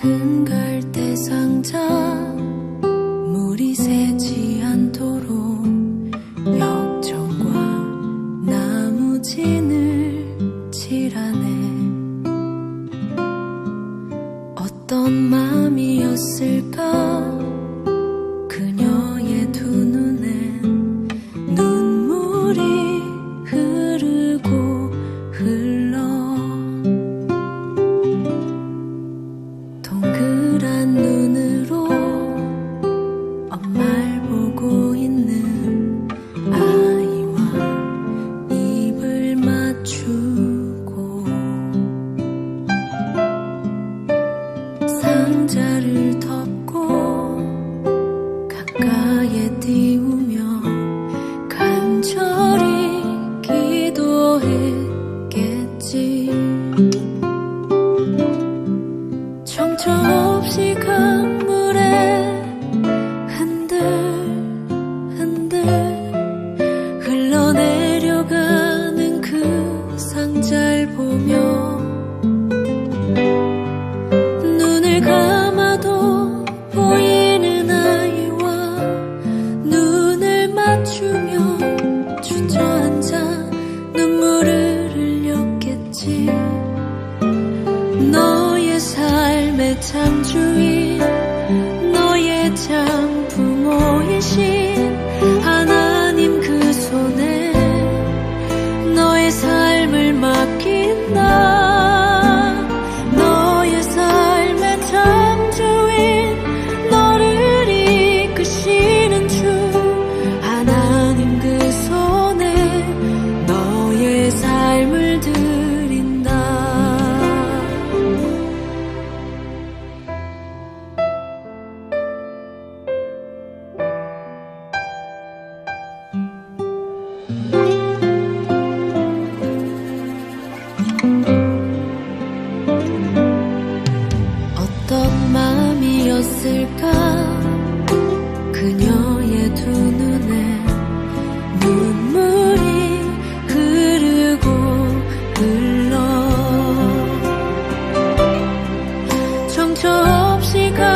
큰 갈대 상자 물이 새지 않도록 역정과 나무진을 칠하네. 어떤 마음이었을까? 将涂抹一心。 어떤 마음이었을까? 그녀의 두 눈에 눈물이 흐르고 흘러. 정처 없이 가